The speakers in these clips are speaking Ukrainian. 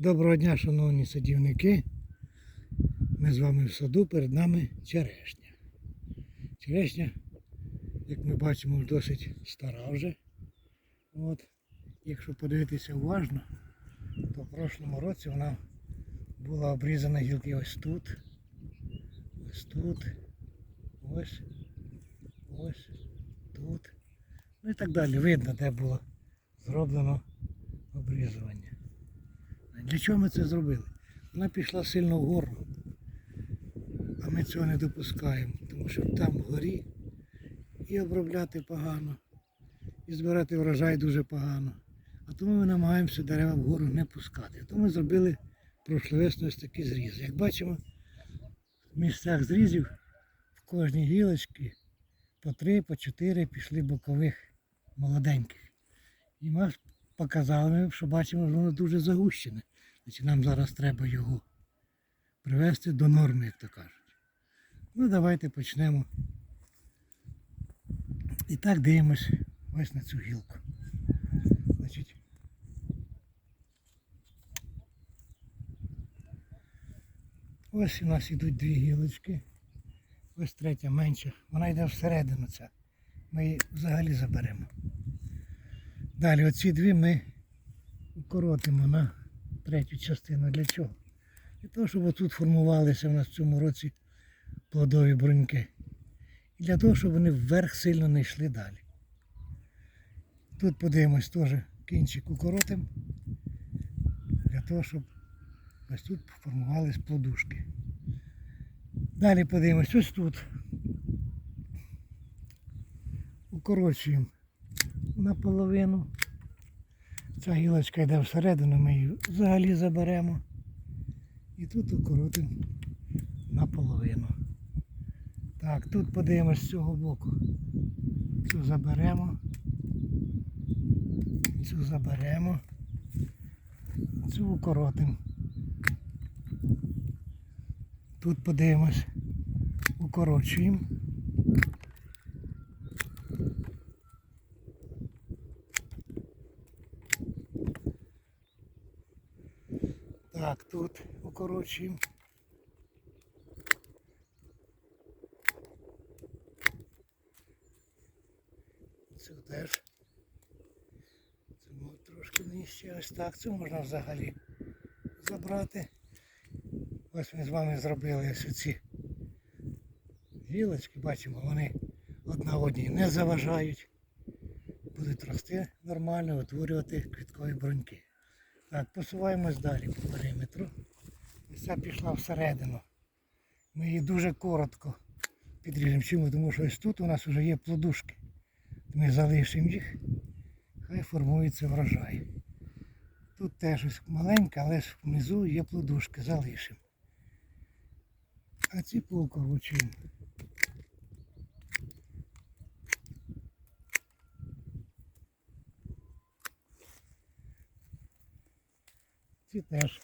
Доброго дня, шановні садівники. Ми з вами в саду, перед нами черешня. Черешня, як ми бачимо, досить стара вже. От. Якщо подивитися уважно, то в прошлому році вона була обрізана гілки ось тут, ось тут, ось, ось, тут. Ну і так далі. Видно, де було зроблено обрізування. Для чого ми це зробили? Вона пішла сильно вгору, а ми цього не допускаємо, тому що там вгорі і обробляти погано, і збирати врожай дуже погано. А тому ми намагаємося дерева вгору не пускати. Тому ми зробили прошловесно ось такі зрізи. Як бачимо, в місцях зрізів в кожній гілочці по три, по чотири пішли бокових молоденьких. І ми показали, що бачимо, що воно дуже загущене. Значить, нам зараз треба його привести до норми, як то кажуть. Ну, давайте почнемо. І так дивимось ось на цю гілку. Значить, ось у нас йдуть дві гілочки. Ось третя менша. Вона йде всередину ця. Ми її взагалі заберемо. Далі оці дві ми укоротимо на третю частину. Для чого? Для того, щоб тут формувалися в нас в цьому році плодові бруньки. І для того, щоб вони вверх сильно не йшли далі. Тут подивимось теж кінчик укоротимо. Для того, щоб ось тут формувались плодушки. Далі подивимось ось тут. Укорочуємо наполовину. Ця гілочка йде всередину, ми її взагалі заберемо. І тут укоротимо наполовину. Так, тут подивимось з цього боку. Цю заберемо. Цю заберемо. Цю укоротимо. Тут подивимось, укорочуємо. Так, тут укорочуємо. Цю теж. Ми трошки нижче. Ось так. Це можна взагалі забрати. Ось ми з вами зробили ось ці гілочки, бачимо, вони одна одній не заважають. Будуть рости нормально, утворювати квіткові бруньки. Так, посуваємось далі по периметру. Ця пішла всередину. Ми її дуже коротко підріжемо. Чому? Тому що ось тут у нас вже є плодушки. Ми залишимо їх, хай формується врожай. Тут теж ось маленька, але ж внизу є плодушки, залишимо. А ці покорочуємо. Ці теж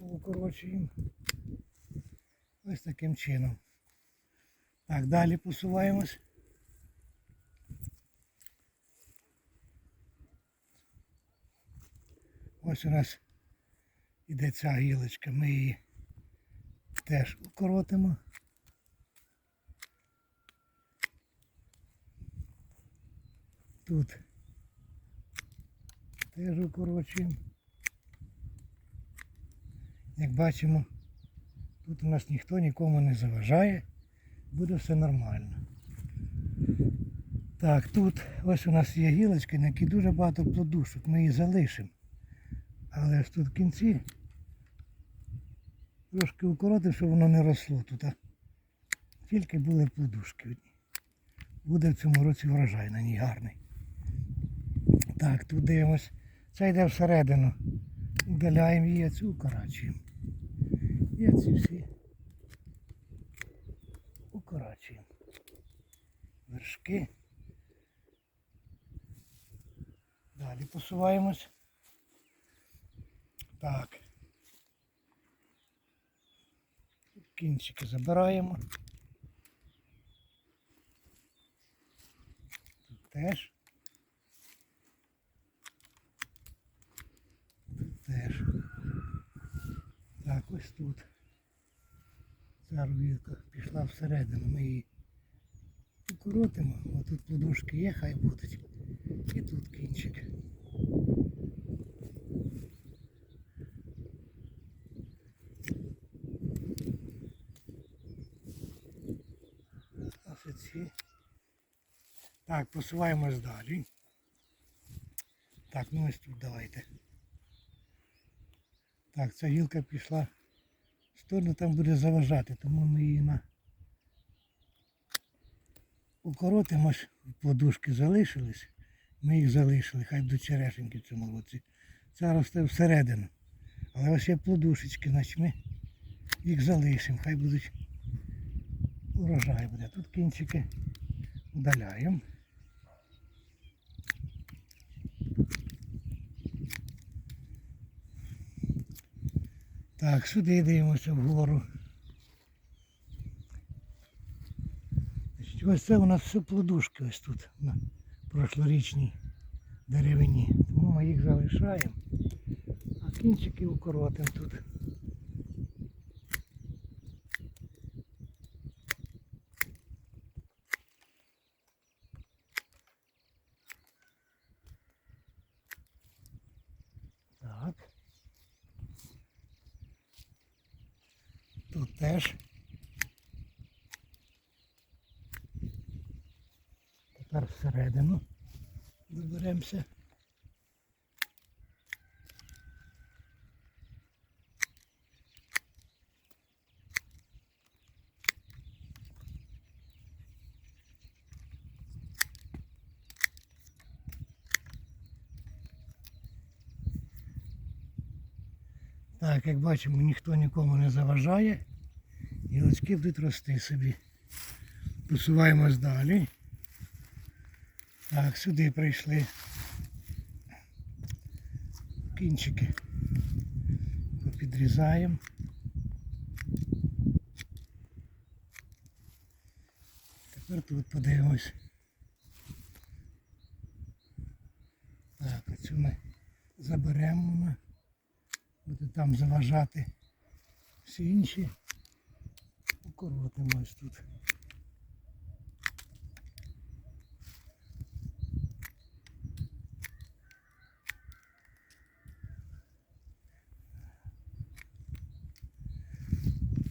укорочуємо. Ось таким чином. Так, далі посуваємось. Ось у нас іде ця гілочка, ми її теж укоротимо. Тут теж укорочуємо. Як бачимо, тут у нас ніхто нікому не заважає, буде все нормально. Так, тут ось у нас є гілочки, на якій дуже багато плодушок, ми її залишимо. Але ж тут в кінці трошки укоротив, щоб воно не росло тут. а Тільки були плодушки. Буде в цьому році врожай на ній гарний. Так, тут дивимось. Це йде всередину. Удаляємо її, а цю укорачуємо. І ці всі укорачуємо. Вершки. Далі посуваємось. Так. Кінчики забираємо. Тут теж. Тут теж. Ось тут. Ця робітка пішла всередину. Ми її укоротимо. Ось тут плодушки є, хай будуть. І тут кінчик. Ці. Так, посуваємось далі. Так, ну ось тут давайте. Так, ця гілка пішла в сторону, там буде заважати, тому ми її на укоротимо, подушки залишились. Ми їх залишили, хай будуть черешеньки цьому році. Ця росте всередину. Але ось є плодушечки, значить ми їх залишимо, хай будуть урожай буде. Тут кінчики удаляємо. Так, сюди дивимося вгору. Ось це у нас все плодушки ось тут на прошлорічній деревині. Тому ми їх залишаємо, а кінчики укоротимо тут. Так. Тут теж. Тепер всередину виберемося. Так, як бачимо, ніхто нікому не заважає. Гілочки будуть рости собі. Посуваємось далі. Так, сюди прийшли кінчики. Попідрізаємо. Тепер тут подивимось. Так, оцю ми заберемо. Буде там заважати всі інші. Укоротимо ось тут.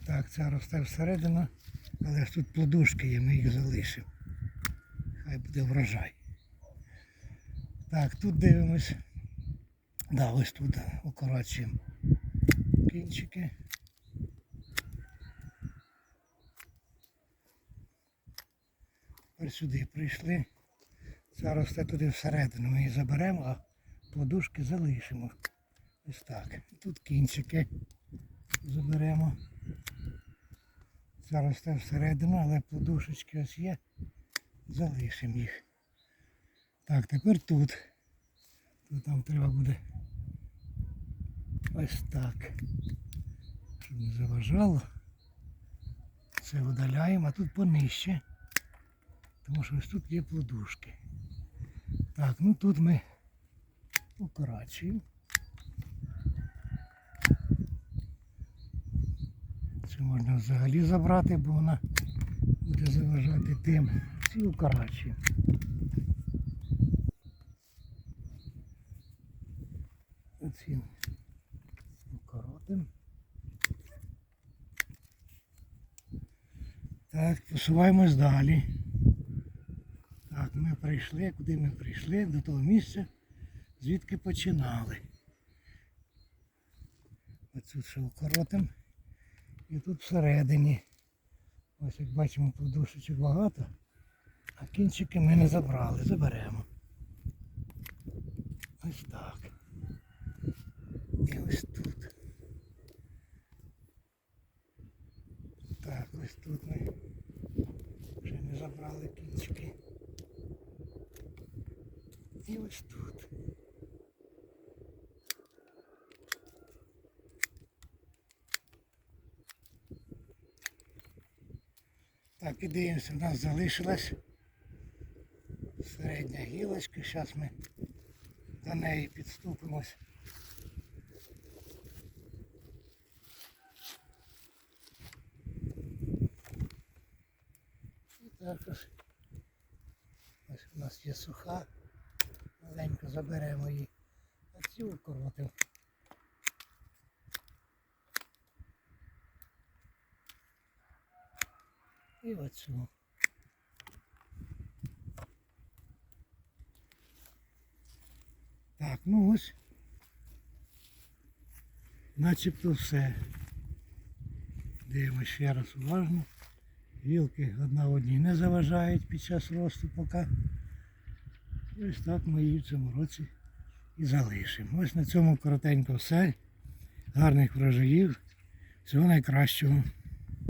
Так, ця росте всередину, але ж тут плодушки є, ми їх залишимо. Хай буде врожай. Так, тут дивимось. Да, ось тут укорочуємо кінчики. Тепер сюди прийшли. Це росте туди всередину. Ми її заберемо, а подушки залишимо. Ось так. Тут кінчики заберемо. Це всередину, але подушечки ось є. Залишимо їх. Так, тепер тут. Тут нам треба буде ось так. Щоб не заважало. Це видаляємо, а тут понижче. Тому що ось тут є плодушки. Так, ну тут ми укорачуємо. Це можна взагалі забрати, бо вона буде заважати тим. Ці укорачуємо. Оці укоротимо. Так, посуваємось далі. Так, ми прийшли, куди ми прийшли? До того місця, звідки починали. Оцю ще укоротимо. І тут всередині. Ось як бачимо, подушечок багато, а кінчики ми не забрали, заберемо. Ось так. І ось тут. Так, ось тут ми вже не забрали кінчики. ось тут. Так, і дивимося, у нас залишилась середня гілочка, зараз ми до неї підступимось. І також ось у нас є суха. Маленько заберемо її. А цю укоротив. І оцю. Так, ну ось. Начебто все. Дивимося ще раз уважно. Гілки одна одній не заважають під час росту поки. Ось так ми її в цьому році і залишимо. Ось на цьому коротенько все. Гарних врожаїв. Всього найкращого.